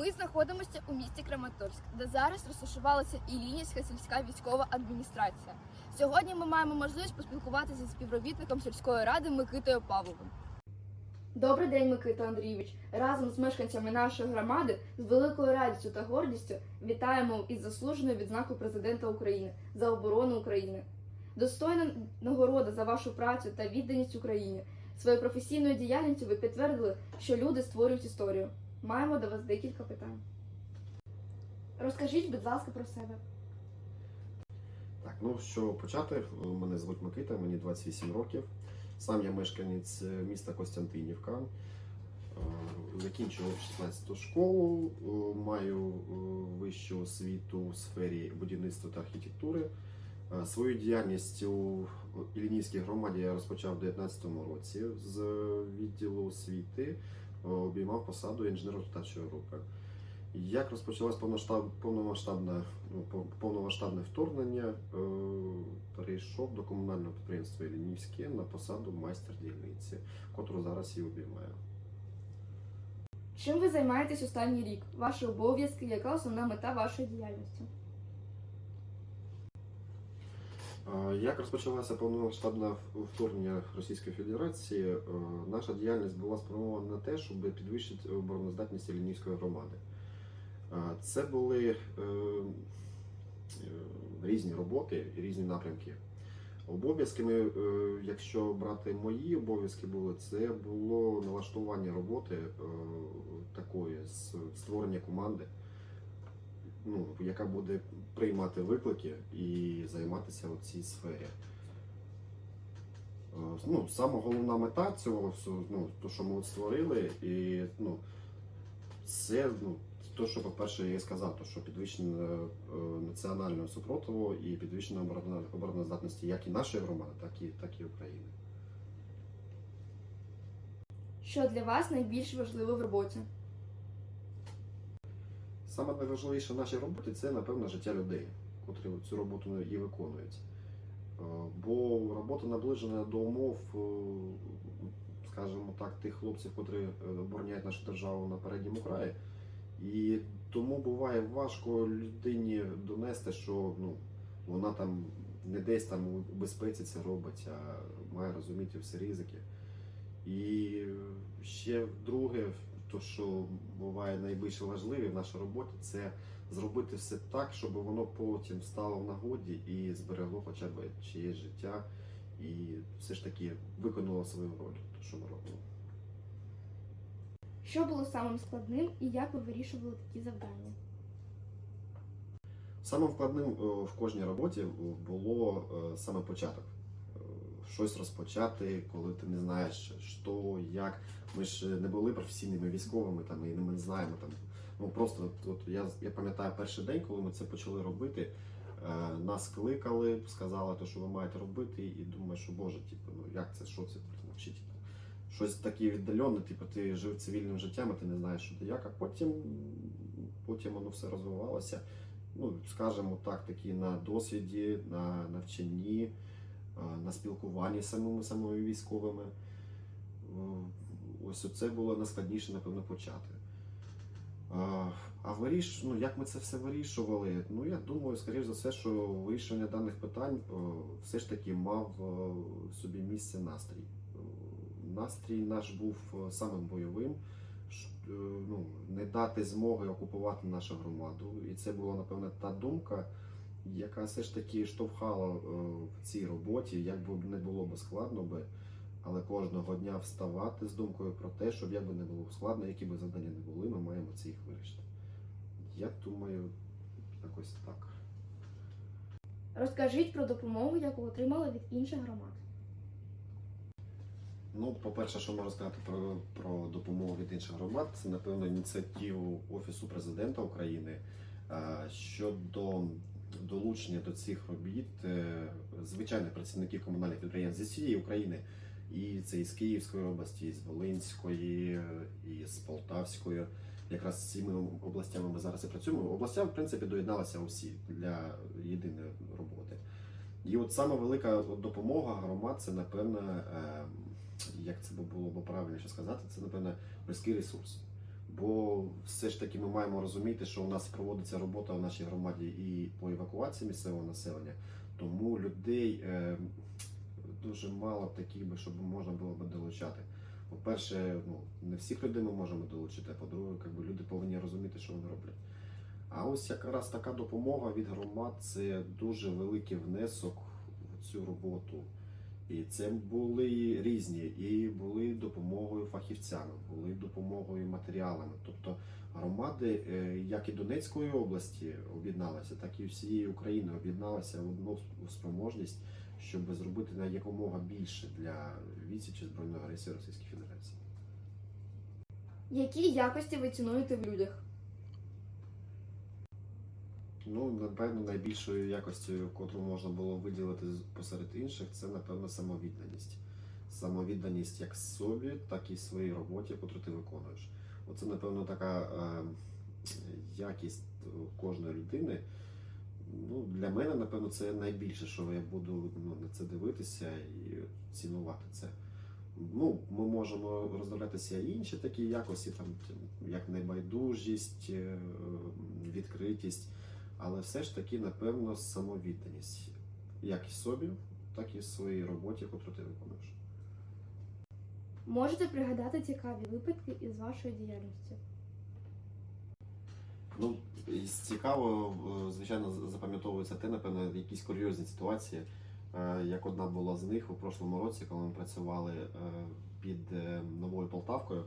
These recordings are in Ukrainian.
Ми знаходимося у місті Краматорськ, де зараз розташувалася Іллінівська сільська військова адміністрація. Сьогодні ми маємо можливість поспілкуватися з співробітником сільської ради Микитою Павловим. Добрий день, Микита Андрійович. Разом з мешканцями нашої громади з великою радістю та гордістю вітаємо із заслуженою відзнакою президента України за оборону України. Достойна нагорода за вашу працю та відданість Україні. Своєю професійною діяльністю ви підтвердили, що люди створюють історію. Маємо до вас декілька питань. Розкажіть, будь ласка, про себе. Так, ну що почати? Мене звуть Микита, мені 28 років. Сам я мешканець міста Костянтинівка. Е, Закінчував 16 школу, е, маю е, вищу освіту у сфері будівництва та архітектури. Е, Свою діяльність у Іллінівській громаді я розпочав у 2019 році з відділу освіти, е, обіймав посаду інженер-експлуатаційної групи. Як розпочалось повномасштабне, ну, повномасштабне вторгнення, е, перейшов до комунального підприємства Іллінівське на посаду майстер дільниці, котру зараз і обіймаю. Чим ви займаєтесь останній рік? Ваші обов'язки, яка основна мета вашої діяльності? Е, Як розпочалося повномасштабне вторгнення Російської Федерації, е, наша діяльність була спрямована на те, щоб підвищити обороноздатність Іллінівської громади. Це були е, е, різні роботи, і різні напрямки. Обов'язками, якщо брати мої обов'язки були, це було налаштування роботи такої з створення команди, ну, яка буде приймати виклики і займатися у цій сфері. Е, Ну, саме головна мета цього всього, ну, то, що ми створили, і ну, це ну, то, що, по-перше, я і сказав, то, що підвищення е, національного супротиву і підвищення обороноздатності як і нашої громади, так і, так і України. Що для вас найбільш важливо в роботі? Саме найважливіше в нашій роботі це, напевно, життя людей, котрі цю роботу і виконують. Е, Бо робота наближена до умов, е, скажімо так, тих хлопців, котрі е, обороняють нашу державу на передньому краї. І тому буває важко людині донести, що ну, вона там не десь там у безпеці це робить, а має розуміти всі ризики. І ще друге, то що буває найбільш важливе в нашій роботі, це зробити все так, щоб воно потім стало в нагоді і зберегло хоча б чиєсь життя, і все ж таки виконало свою роль, то що ми робимо. Що було самим складним і як ви вирішували такі завдання? Самим складним е, в кожній роботі було е, саме початок. Щось розпочати, коли ти не знаєш, що, як. Ми ж не були професійними військовими, там, і ми не знаємо. Там. Ну, просто от, от я, я пам'ятаю перший день, коли ми це почали робити. е, Нас кликали, сказали, то, що ви маєте робити, і думаєш, що Боже, типу, ну як це, що це блін, вчить? Щось таке віддалене, типу, ти жив цивільним життям, а ти не знаєш, що ти як, а потім, потім воно все розвивалося ну, скажімо так, такі на досвіді, на навчанні, на спілкуванні з самими самими військовими. Ось це було найскладніше, напевно, почати. А виріш, ну, як ми це все вирішували? Ну, я думаю, скоріш за все, що вирішення даних питань е, все ж таки мав е, собі місце настрій. Е, Настрій наш був самим бойовим ну, не дати змоги окупувати нашу громаду. І це була, напевно, та думка, яка все ж таки штовхала е, в цій роботі, як би не було б складно би, але кожного дня вставати з думкою про те, щоб як би не було складно, які би завдання не були, ми маємо це їх вирішити. Я думаю, якось так. Розкажіть про допомогу, яку отримали від інших громад. Ну, по-перше, що можу сказати про, про допомогу від інших громад, це напевно ініціативу Офісу президента України е, щодо долучення до цих робіт е, звичайних працівників комунальних підприємств зі всієї України. І це із Київської області, і з Волинської, і з Полтавської. Якраз з цими областями ми зараз і працюємо. Областя, в принципі, доєдналися усі для єдиної роботи. І от саме велика допомога громад це, напевно, е, як це було б правильніше сказати, це, напевно, людський ресурс. Бо все ж таки ми маємо розуміти, що у нас проводиться робота в нашій громаді і по евакуації місцевого населення, тому людей е, дуже мало таких би, щоб можна було би долучати. По-перше, ну, не всіх людей ми можемо долучити, а по-друге, люди повинні розуміти, що вони роблять. А ось якраз така допомога від громад це дуже великий внесок в цю роботу. І це були різні, і були допомогою фахівцями, були допомогою матеріалами. Тобто громади, е, як і Донецької області об'єдналися, так і всієї України об'єдналися в одну спроможність, щоб зробити на якомога більше для відсічі збройної агресії Російської Федерації. Які якості ви цінуєте в людях? Ну, напевно, найбільшою якостю, котру можна було виділити посеред інших, це напевно самовідданість. Самовідданість як собі, так і своїй роботі, яку ти виконуєш. Оце, напевно, така е, якість кожної людини. Ну, для мене, напевно, це найбільше, що я буду ну, на це дивитися і цінувати це. Ну, ми можемо роздивлятися інші такі якості, там, як небайдужість, е, відкритість. Але все ж таки, напевно, самовідданість як і собі, так і своїй роботі, яку ти виконуєш. Можете пригадати цікаві випадки із вашої діяльності? Ну, цікаво, е, звичайно, запам'ятовується те, напевно, якісь курйозні ситуації. Е, Як одна була з них у прошлому році, коли ми працювали е, під Новою Полтавкою.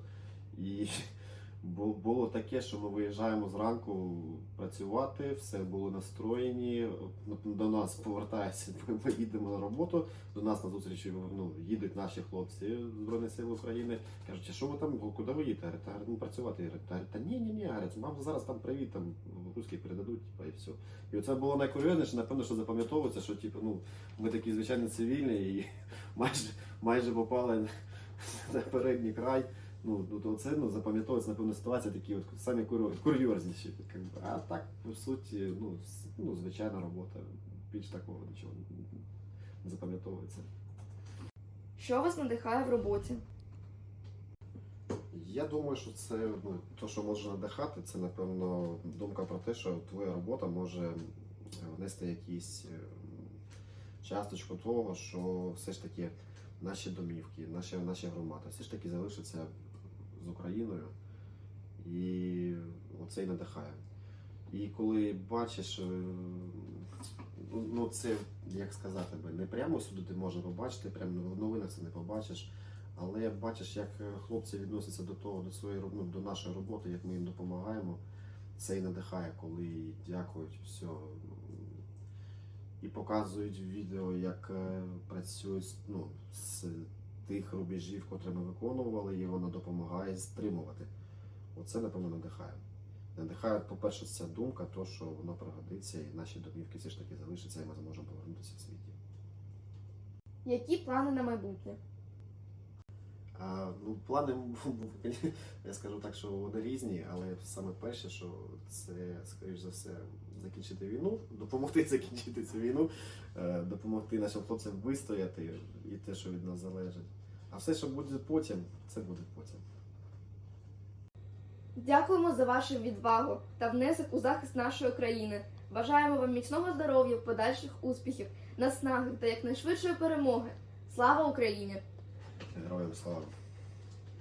І було таке, що ми виїжджаємо зранку працювати, все були настроєні. Ну, До нас повертається, ми їдемо на роботу. До нас на зустрічі ну, їдуть наші хлопці Збройних сил України. Кажуть, що ви там, куди ви їдете? «Та, ну, працювати. «Та, та ні, ні, ні, говорять, вам зараз там привіт, там русські передадуть, типа, і все. І це було найкурйозніше, напевно, що запам'ятовується, що типу, ну, ми такі звичайно цивільні і майже, майже попали на передній край. Ну, ну, то це ну, запам'ятовується, напевно, ситуація такі от самі курйозніші. А так, по суті, ну, ну, звичайна робота. Більш такого нічого не запам'ятовується. Що вас надихає в роботі? Я думаю, що це ну, то, що може надихати, це напевно думка про те, що твоя робота може внести якісь е, часточку того, що все ж таки наші домівки, наші, наші громади все ж таки залишаться з Україною. І оце і надихає. І коли бачиш, е, ну це як сказати би, не прямо сюди ти можна побачити, прямо в новинах це не побачиш. Але бачиш, як хлопці відносяться до того, до своєї ну, до нашої роботи, як ми їм допомагаємо. Це і надихає, коли дякують все. І показують відео, як е, працюють ну, з тих рубежів, котрі ми виконували, і воно допомагає стримувати. Оце, напевно, надихає. Надихає, по-перше, ця думка, то, що воно пригодиться, і наші домівки все ж таки залишаться, і ми зможемо повернутися в світі. Які плани на майбутнє? Ну, плани я скажу так, що вони різні, але саме перше, що це, скоріш за все, закінчити війну, допомогти закінчити цю війну, е, допомогти нашим хлопцям вистояти і те, що від нас залежить. А все, що буде потім, це буде потім. Дякуємо за вашу відвагу та внесок у захист нашої країни. Бажаємо вам міцного здоров'я, подальших успіхів, наснаги та якнайшвидшої перемоги. Слава Україні! Героям слава!